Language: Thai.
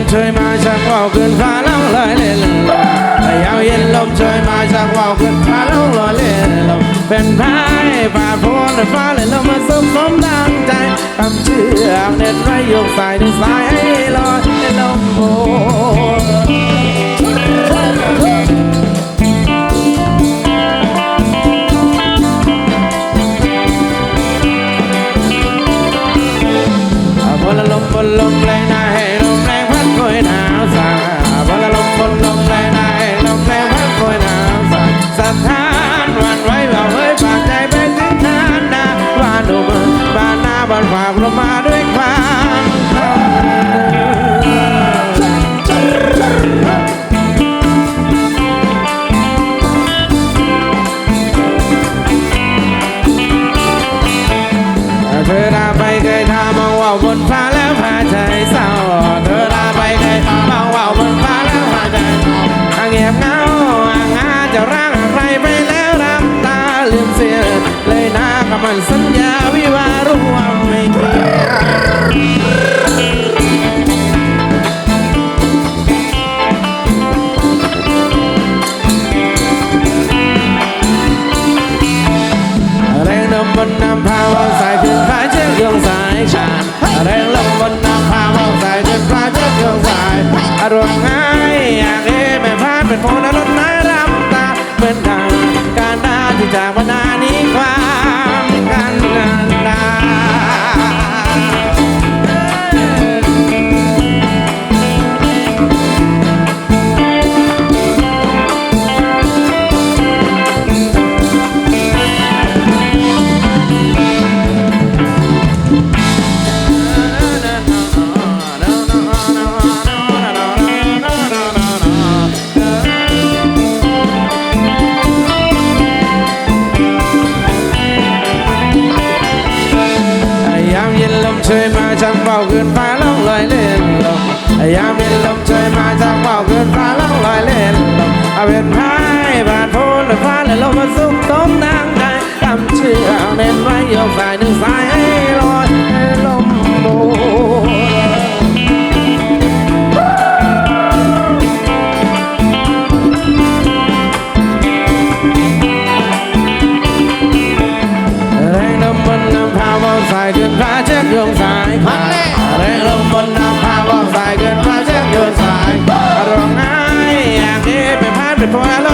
เย็นลมเชยมาชักว่าวขึ้นฟ้าล่องลอยเล่นลมยาวเย็นลมเชยมาชักว่าวขึ้นฟ้าล่องลอยเล่นลมเป็นพายป่าดโพนฟ้าเลยลมมาสมสมดังใจคำเชือกเน็ตไว้โยกสายดึงสายให้ลอยในลมโบบานนาบ้านฝามาด้วยความเข้าเธอลาไปเคยทามองว่าบนฟ้าแล้วพาใจเศร้าเธอลาไปเคยมองว่าบนฟ้าแล้วพาใจเงียบเงาห่างหาเจะร่างใครไปแล้วน้ำตาลืมเสียเลยนะคำมันส บนน้ำพาวางสายขึ้นฟ้าเชือมโยงสายขาดแรงลมบนน้ำพาวางสายขึ้นฟ้าเชือมโยงสายอารมณ์ง่ายอยากเอ้แม่พาเป็นพงนรถน้ำรำตาเป็นทางการดาที่จากวัน เย็นลมเชยมาชักเบาเกินฟ้าล่องลอยเล่นลมยามเย็นลมเชยมาชักเบาเกินฟ้าล่องลอยเล่นลมเอาเป็นพายบาดโพนฟ้าและลมมาสุกต้มนางได้ทำเชือกเน้นไว้โยฟ้า for